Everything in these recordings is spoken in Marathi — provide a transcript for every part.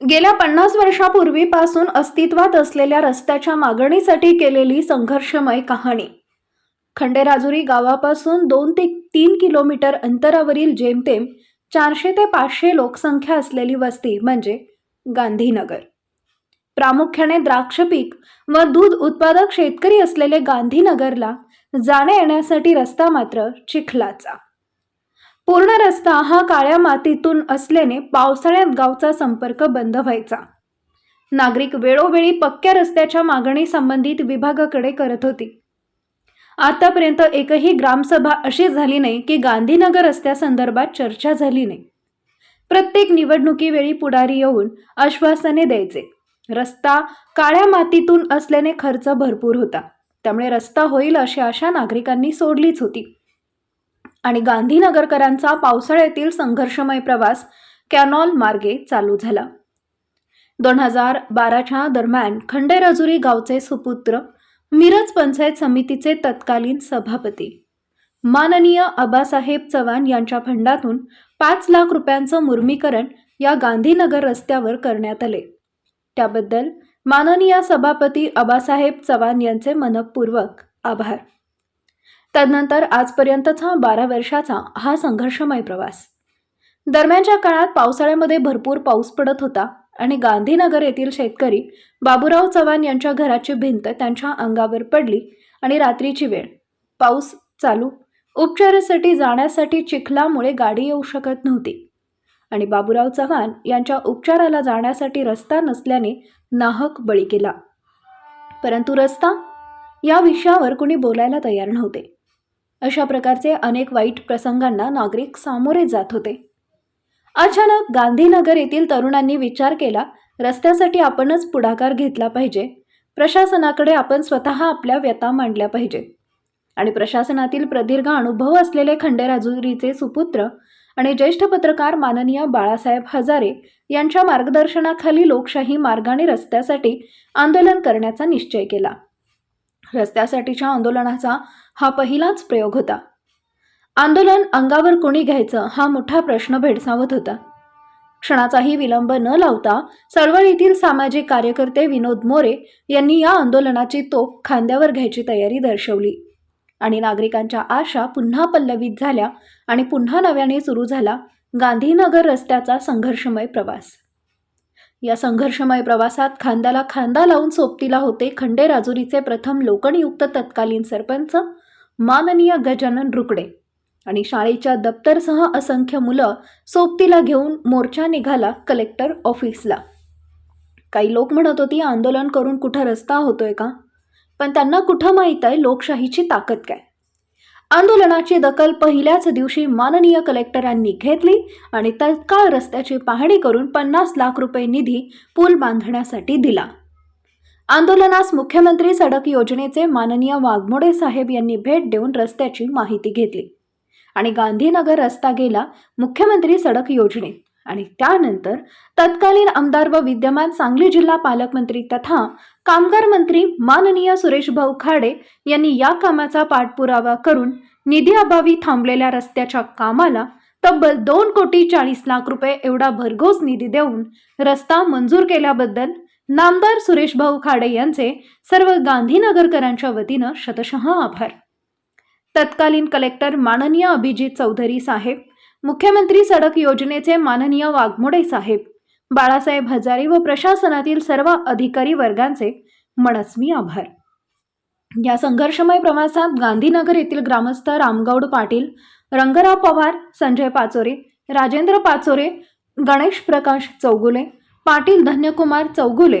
गेल्या पन्नास वर्षापूर्वीपासून अस्तित्वात असलेल्या रस्त्याच्या मागणीसाठी केलेली संघर्षमय कहाणी. खंडेराजुरी गावापासून दोन ते तीन किलोमीटर अंतरावरील जेमतेम चारशे ते पाचशे लोकसंख्या असलेली वस्ती म्हणजे गांधीनगर. प्रामुख्याने द्राक्ष पीक व दूध उत्पादक शेतकरी असलेले गांधीनगरला जाण्या येण्यासाठी रस्ता मात्र चिखलाचा. पूर्ण रस्ता हा काळ्या मातीतून असल्याने पावसाळ्यात गावचा संपर्क बंद व्हायचा. नागरिक वेळोवेळी पक्क्या रस्त्याच्या मागणी संबंधित विभागाकडे करत होती. आतापर्यंत एकही ग्रामसभा अशी झाली नाही की गांधीनगर रस्त्यासंदर्भात चर्चा झाली नाही. प्रत्येक निवडणुकीवेळी पुढारी येऊन आश्वासने द्यायचे. रस्ता काळ्या मातीतून असल्याने खर्च भरपूर होता. त्यामुळे रस्ता होईल अशी आशा नागरिकांनी सोडलीच होती. आणि गांधीनगरकरांचा पावसाळ्यातील संघर्षमय प्रवास कॅनॉल मार्गे चालू झाला. दोन हजार बाराच्या दरम्यान खंडेराजुरी गावचे सुपुत्र मिरज पंचायत समितीचे तत्कालीन सभापती. माननीय आबासाहेब चव्हाण यांच्या फंडातून पाच लाख रुपयांचं मुर्मीकरण या गांधीनगर रस्त्यावर करण्यात आले. त्याबद्दल माननीय सभापती आबासाहेब चव्हाण यांचे मनपूर्वक आभार. तदनंतर आजपर्यंतचा बारा वर्षाचा हा संघर्षमय प्रवास. दरम्यानच्या काळात पावसाळ्यामध्ये भरपूर पाऊस पडत होता आणि गांधीनगर येथील शेतकरी बाबूराव चव्हाण यांच्या घराची भिंत त्यांच्या अंगावर पडली आणि रात्रीची वेळ. पाऊस चालू. उपचारासाठी जाण्यासाठी चिखलामुळे गाडी येऊ शकत नव्हती. आणि बाबूराव चव्हाण यांच्या उपचाराला जाण्यासाठी रस्ता नसल्याने नाहक बळी केला. परंतु रस्ता? या विषयावर कुणी बोलायला तयार नव्हते. अशा प्रकारचे अनेक वाईट प्रसंगांना नागरिक सामोरे जात होते. अचानक गांधीनगर येथील तरुणांनी विचार केला रस्त्यासाठी आपणच पुढाकार घेतला पाहिजे. प्रशासनाकडे आपण स्वतः आपल्या व्यथा मांडल्या पाहिजेत. आणि प्रशासनातील प्रदीर्घ अनुभव असलेले खंडेराजुरीचे सुपुत्र आणि ज्येष्ठ पत्रकार माननीय बाळासाहेब हजारे यांच्या मार्गदर्शनाखाली लोकशाही मार्गाने रस्त्यासाठी आंदोलन करण्याचा निश्चय केला. रस्त्यासाठीच्या आंदोलनाचा हा पहिलाच प्रयोग होता. आंदोलन अंगावर कोणी घ्यायचं हा मोठा प्रश्न भेडसावत होता. क्षणाचाही विलंब न लावता चळवळीतील सामाजिक कार्यकर्ते विनोद मोरे यांनी या आंदोलनाची तोप खांद्यावर घ्यायची तयारी दर्शवली आणि नागरिकांच्या आशा पुन्हा पल्लवित झाल्या आणि पुन्हा नव्याने सुरू झाला गांधीनगर रस्त्याचा संघर्षमय प्रवास. या संघर्षमय प्रवासात खांद्याला खांदा लावून सोबतीला होते खंडे राजुरीचे प्रथम लोकनियुक्त तत्कालीन सरपंच माननीय गजानन रुकडे आणि शाळेच्या दप्तरसह असंख्य मुलं सोबतीला घेऊन मोर्चा निघाला कलेक्टर ऑफिसला. काही लोक म्हणत होती आंदोलन करून कुठं रस्ता होतोय का? पण त्यांना कुठं माहीत आहे लोकशाहीची ताकद काय? आंदोलनाची दखल पहिल्याच दिवशी माननीय कलेक्टरांनी घेतली आणि तत्काळ रस्त्याची पाहणी करून पन्नास लाख रुपये निधी पूल बांधण्यासाठी दिला. आंदोलनास मुख्यमंत्री सडक योजनेचे माननीय वाघमोडे साहेब यांनी भेट देऊन रस्त्याची माहिती घेतली. आणि गांधीनगर रस्ता गेला मुख्यमंत्री सडक योजनेत. आणि त्यानंतर तत्कालीन आमदार व विद्यमान सांगली जिल्हा पालकमंत्री तथा कामगार मंत्री माननीय सुरेश भाऊ खाडे यांनी या कामाचा पाठपुरावा करून निधी अभावी थांबलेल्या रस्त्याच्या कामाला तब्बल दोन कोटी चाळीस लाख रुपये एवढा भरघोस निधी देऊन रस्ता मंजूर केल्याबद्दल नामदार सुरेश भाऊ खाडे यांचे सर्व गांधीनगरकरांच्या वतीनं शतशः आभार. तत्कालीन कलेक्टर माननीय अभिजित चौधरी साहेब मुख्यमंत्री सडक योजनेचे माननीय वाघमोडे साहेब बाळासाहेब हजारे व प्रशासनातील सर्व अधिकारी वर्गांचे मनस्वी आभार. या संघर्षमय प्रवासात गांधीनगर येथील ग्रामस्थ रामगौड पाटील रंगराव पवार संजय पाचोरे राजेंद्र पाचोरे गणेश प्रकाश चौगुले पाटील धन्यकुमार चौगुले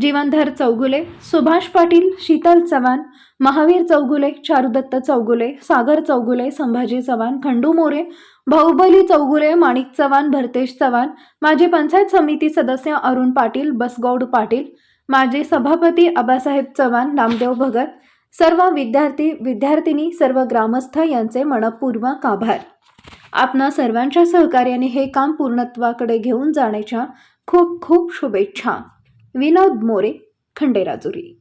जीवनधर चौगुले सुभाष पाटील शीतल चव्हाण महावीर चौगुले चारुदत्त चौगुले सागर चौगुले संभाजी चव्हाण खंडू मोरे बाहुबली चौगुले माणिक चव्हाण भरतेश चव्हाण माजी पंचायत समिती सदस्य अरुण पाटील बसगौड पाटील माजी सभापती आबासाहेब चव्हाण नामदेव भगत सर्व विद्यार्थी विद्यार्थिनी सर्व ग्रामस्थ यांचे मनपूर्वक आभार. आपणा सर्वांच्या सहकार्याने हे काम पूर्णत्वाकडे घेऊन जाण्याच्या खूप खूप शुभेच्छा. विनोद मोरे खंडेराजुरी.